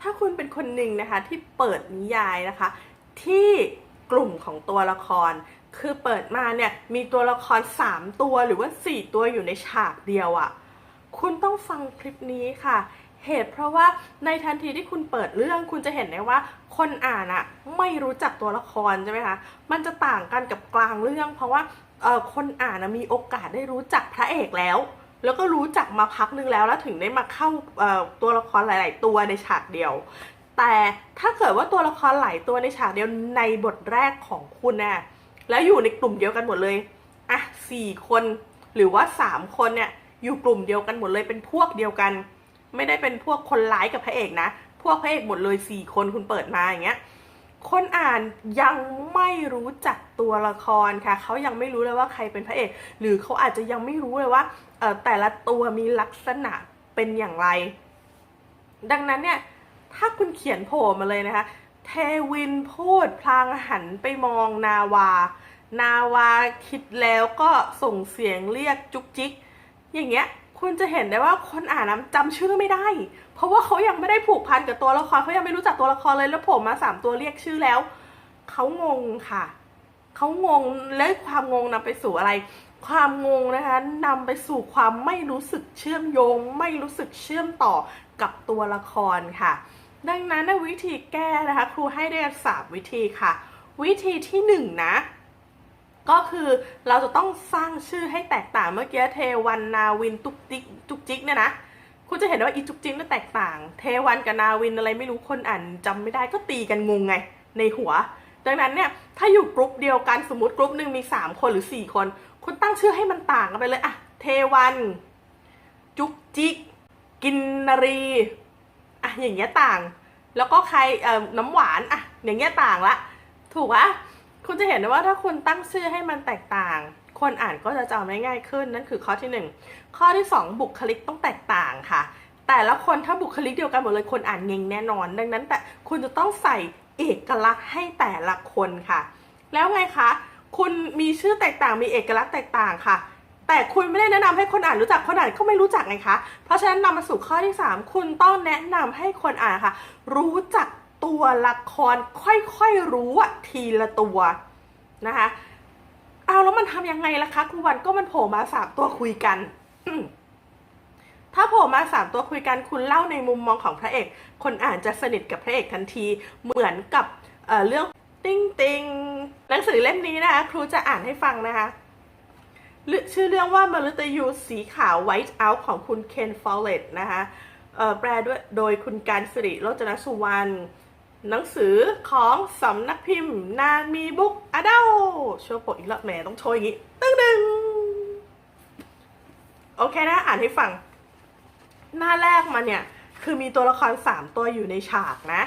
ถ้าคุณเป็นคนหนึ่งนะคะที่เปิดนิยายนะคะ ที่กลุ่มของตัวละคร คือเปิดมาเนี่ยมีตัวละคร 3 ตัวหรือว่า 4 ตัวอยู่ในฉากเดียวอะ่ะคุณต้องฟังคลิปนี้ค่ะ เหตุเพราะว่าในทันทีที่คุณเปิดเรื่องคุณจะเห็นได้ว่า คนอ่านอะไม่รู้จักตัวละครใช่ไหมคะมันจะต่างกันกับกลางเรื่อง เพราะว่าเอ่อคนอ่านมีโอกาสได้รู้จักพระเอกแล้ว แล้วก็รู้จักมาพักนึงแล้ว แล้วถึงได้มาเข้าตัวละครหลาย ๆ ตัวในฉากเดียว แต่ถ้าเกิดว่าตัวละครหลายตัวในฉากเดียวในบทแรกของคุณน่ะแล้วอยู่ในกลุ่มเดียวกันหมดเลยอะสี่คนหรือว่าสามคนเนี่ยอยู่กลุ่มเดียวกันหมดเลยเป็นพวกเดียวกัน ไม่ได้เป็นพวกคนร้ายกับพระเอกนะ พวกพระเอกหมดเลยสี่คนคุณเปิดมาอย่างเงี้ย คนอ่านยังไม่รู้จักตัวละครค่ะ เขายังไม่รู้เลยว่าใครเป็นพระเอก หรือเขาอาจจะยังไม่รู้เลยว่าเอ่อแต่ละตัวมีลักษณะเป็นอย่างไร ดังนั้นเนี่ย ถ้าคุณเขียนโผล่มาเลยนะคะ เทวินพูดพลางหันไปมองนาวา นาวาคิดแล้วก็ส่งเสียงเรียกจุกจิก อย่างเงี้ย คุณจะเห็นได้ว่าคนอ่านนะจำชื่อไม่ได้ เพราะว่าเขายังไม่ได้ผูกพันกับตัวละครเขายังไม่รู้จักตัวละครเลยแล้วผมมาสามตัวเรียกชื่อแล้วเขางงค่ะเขางงและความงงนำไปสู่อะไร ความงงนะคะนำไปสู่ความไม่รู้สึกเชื่อมโยง ไม่รู้สึกเชื่อมต่อกับตัวละครค่ะ ดังนั้นวิธีแก้นะคะ ครูให้ได้สามวิธีค่ะ วิธีที่หนึ่งนะ ก็คือเราจะต้องสร้างชื่อให้แตกต่างเมื่อกี้เทวันนาวินตุกจิกตุกจิกเนี่ยนะคุณจะเห็นว่าอีจุกจิกนี่แตกต่าง เทวันกับนาวินอะไรไม่รู้คนอ่านจำไม่ได้ก็ตีกันงงไง ในหัว ดังนั้นเนี่ยถ้าอยู่กรุ๊ปเดียวกันสมมติกรุ๊ปหนึ่งมี 3 คนหรือ 4 คน คุณตั้งชื่อให้มันต่างกันไปเลยอะเทวัน จุกจิก กินนารีอะอย่างเงี้ยต่าง แล้วก็ใครเอ่อน้ำหวานอะอย่างเงี้ยต่างละ ถูกปะ คุณจะเห็นได้ว่าถ้าคุณตั้งชื่อให้มันแตกต่าง คนอ่านก็จะจำได้ง่ายขึ้นนั่นคือข้อที่หนึ่งข้อที่สองบุคลิกต้องแตกต่างค่ะ แต่ละคนถ้าบุคลิกเดียวกันหมดเลยคนอ่านเงงแน่นอน ดังนั้นแต่คุณจะต้องใส่เอกลักษณ์ให้แต่ละคนค่ะ แล้วไงคะ คุณมีชื่อแตกต่างมีเอกลักษณ์แตกต่างค่ะ แต่คุณไม่ได้แนะนำให้คนอ่านรู้จักคนอ่านก็ไม่รู้จักไงคะ เพราะฉะนั้นนำมาสู่ข้อที่ 3 คุณต้องแนะนำให้คนอ่านค่ะ รู้จัก ตัวละครค่อยๆรู้อะทีละตัวนะคะเอาแล้วมันทำยังไงล่ะคะครูวันก็มันโผล่มาสามตัวคุยกันถ้าโผล่มาสามตัวคุยกันคุณเล่าในมุมมองของพระเอก คนอ่านจะสนิทกับพระเอกทันที เหมือนกับเเรื่องติ้งติงหนังสือเล่มนี้นะคะครูจะอ่านให้ฟังนะคะชื่อเรื่องว่ามฤตยูสีขาว White Out ของคุณเคนฟอลเลตนะคะแปลด้วยโดยคุณการสิริโรจนสุวรรณ หนังสือของสำนักพิมพ์ นามีบุ๊กอดัลโชว์ปกอีกแล้วแหมต้องโชว์อย่างนี้ ตึ้งดึงโอเคนะ อ่านให้ฟัง หน้าแรกมาเนี่ย คือมีตัวละคร3ตัวอยู่ในฉากนะ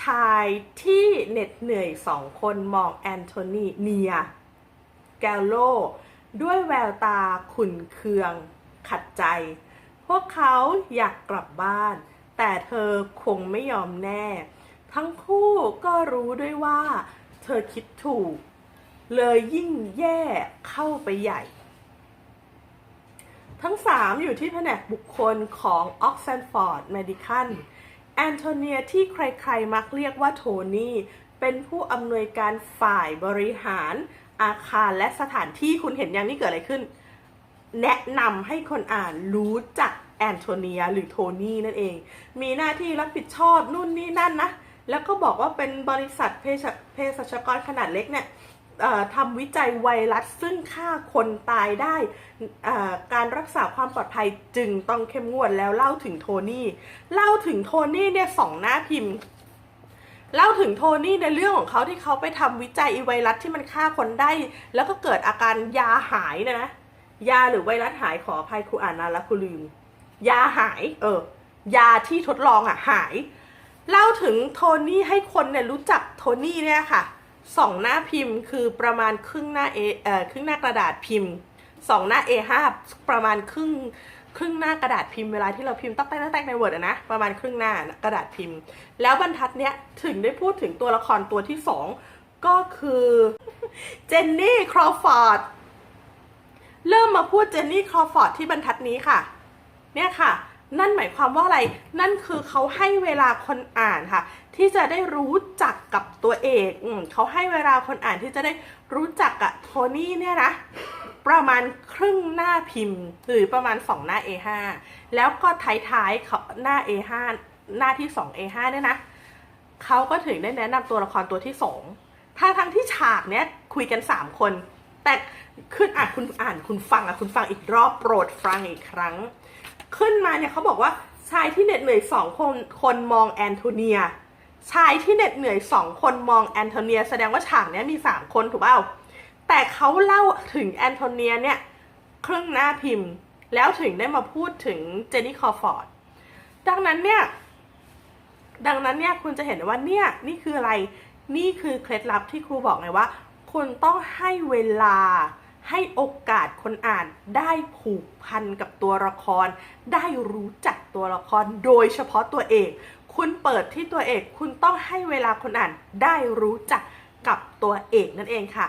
ชายที่เหน็ดเหนื่อยสองคนมองแอนโทนีเนีย แกลโล ด้วยแววตาขุ่นเคือง ขัดใจ พวกเขาอยากกลับบ้าน แต่เธอคงไม่ยอมแน่ ทั้งคู่ก็รู้ด้วยว่า เธอคิดถูก เลยยิ่งแย่เข้าไปใหญ่ ทั้งสามอยู่ที่แผนกบุคคลของ Oxford Medical แอนโทเนียที่ใครๆ มักเรียกว่าโทนี่ เป็นผู้อำนวยการฝ่ายบริหารอาคารและสถานที่คุณเห็นยังนี่เกิดอะไรขึ้น แนะนำให้คนอ่านรู้จัก แอนโทเนียหรือโทนี่นั่นเอง มีหน้าที่รับผิดชอบนู่นนี่นั่นนะ แล้วก็บอกว่าเป็นบริษัทเภสัชเภสัชกรขนาดเล็กเนี่ยทำวิจัยไวรัสซึ่งฆ่าคนตายได้ การรักษาความปลอดภัยจึงต้องเข้มงวดแล้วเล่าถึงโทนี่ เล่าถึงโทนี่เนี่ยสองหน้าพิมพ์ เล่าถึงโทนี่ในเรื่องของเขาที่เขาไปทำวิจัยไอไวรัสที่มันฆ่าคนได้ แล้วก็เกิดอาการยาหายนยนะ ยาหรือไวรัสหายขออภัยครูอ่านนานแล้วครูลืม ยาหาย เออ ยาที่ทดลองอะหาย เล่าถึงโทนี่ให้คนเนี่ยรู้จักโทนี่เนี่ยค่ะสองหน้าพิมพ์คือประมาณครึ่งหน้า A เอ่อครึ่งหน้ากระดาษพิมพ์สองหน้า A5 ประมาณครึ่งครึ่งหน้ากระดาษพิมพ์เวลาที่เราพิมพ์ตั้งแต่ตั้งแต่ใน Word อะนะประมาณครึ่งหน้ากระดาษพิมพ์ แล้วบรรทัดเนี้ยถึงได้พูดถึงตัวละครตัวที่สองก็คือเจนนี่ครอฟอร์ดเริ่มมาพูดเจนนี่ครอฟอร์ดที่บรรทัดนี้ค่ะ เนี่ยค่ะ นั่นหมายความว่าอะไร นั่นคือเขาให้เวลาคนอ่านค่ะ ที่จะได้รู้จักกับตัวเอกอืมเขาให้เวลาคนอ่านที่จะได้รู้จักกับโทนี่เนี่ยนะประมาณครึ่งหน้าพิมพ์ หรือประมาณ 2 หน้า A5 แล้วก็ท้ายๆเขาหน้า A5 หน้าที่ 2 A5 เนี่ยนะเขาก็ถึงได้แนะนำตัวละครตัวที่ 2 ถ้าทั้งที่ฉากเนี้ยคุยกัน 3 คน แต่ขึ้นอะคุณอ่านคุณฟังอะคุณฟังอีกรอบโปรดฟังอีกครั้ง ขึ้นมาเนี่ยเขาบอกว่าชายที่เหน็ดเหนื่อยสองคนคนมองแอนโทเนีย ชายที่เหน็ดเหนื่อยสองคนมองแอนโทเนีย แสดงว่าฉากนี้มีสามคนถูกเปล่าแต่เขาเล่าถึงแอนโทเนียเนี่ยครึ่งหน้าพิมพ์ แล้วถึงได้มาพูดถึงเจนนี่คอร์ฟอร์ดดังนั้นเนี่ย ดังนั้นเนี่ยคุณจะเห็นว่าเนี่ยนี่คืออะไรนี่คือเคล็ดลับที่ครูบอกไงว่า คุณต้องให้เวลา ให้โอกาสคนอ่านได้ผูกพันกับตัวละคร ได้รู้จักตัวละครโดยเฉพาะตัวเอก คุณเปิดที่ตัวเอก คุณต้องให้เวลาคนอ่านได้รู้จักกับตัวเอกนั่นเองค่ะ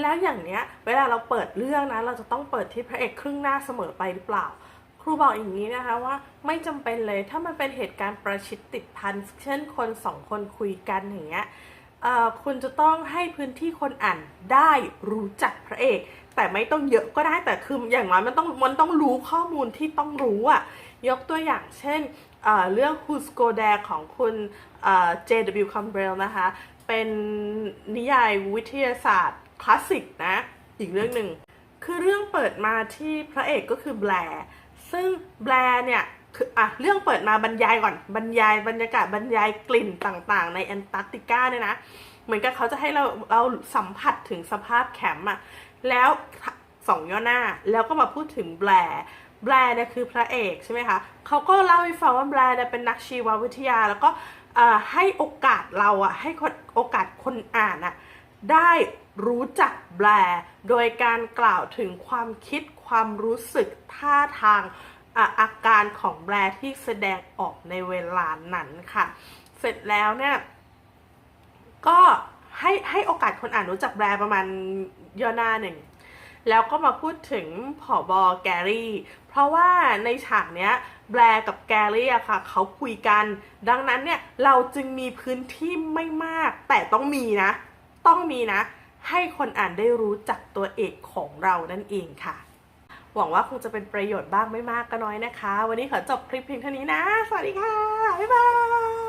แล้วอย่างเนี้ยเวลาเราเปิดเรื่องนะเราจะต้องเปิดที่พระเอกครึ่งหน้าเสมอไปหรือเปล่า ครูบอกอย่างนี้นะคะว่าไม่จำเป็นเลยถ้ามันเป็นเหตุการณ์ประชิดติดพันเช่นคนสองคนคุยกันอย่างเงี้ยเอ่อคุณจะต้องให้พื้นที่คนอ่านได้รู้จักพระเอก แต่ไม่ต้องเยอะก็ได้แต่คืออย่างน้อยมันต้องมันต้องรู้ข้อมูลที่ต้องรู้อะยกตัวอย่างเช่นเเรื่อง Who's Go There ของคุณเอ่อ J.W. Campbell นะคะ เป็นนิยายวิทยาศาสตร์คลาสสิกนะ อีกเรื่องหนึ่ง คือเรื่องเปิดมาที่พระเอกก็คือแบร์ซึ่งแบร์เนี่ยคืออะเรื่องเปิดมาบรรยายก่อนบรรยายบรรยากาศบรรยายกลิ่นต่างๆ ในแอนตาร์กติกาเนี่ยนะ เหมือนกับเขาจะให้เราเราสัมผัสถึงสภาพแคมป์อะแล้วสองย่อหน้าแล้วก็มาพูดถึงแบร์แบร์เนี่ยคือพระเอกใช่ไหมคะเขาก็เล่าให้ฟังว่าแบร์เนี่ยเป็นนักชีววิทยา แล้วก็ให้โอกาสเราอะให้โอกาสคนอ่านอะได้รู้จักแบร์โดยการกล่าวถึงความคิดความรู้สึกท่าทางอะอาการของแบร์ที่แสดงออกในเวลานั้นค่ะ เสร็จแล้วเนี่ย ก็ให้ให้โอกาสคนอ่านรู้จักแบร์ประมาณย่อหน้าหนึ่ง แล้วก็มาพูดถึงผอบอแกรี่ เพราะว่าในฉากเนี้ยแบร์กับแกรี่อะค่ะเขาคุยกัน ดังนั้นเนี่ยเราจึงมีพื้นที่ไม่มาก แต่ต้องมีนะ ต้องมีนะ ให้คนอ่านได้รู้จักตัวเอกของเรานั่นเองค่ะ หวังว่าคงจะเป็นประโยชน์บ้างไม่มากก็น้อยนะคะ วันนี้ขอจบคลิปเพียงเท่านี้นะ สวัสดีค่ะ บ๊ายบาย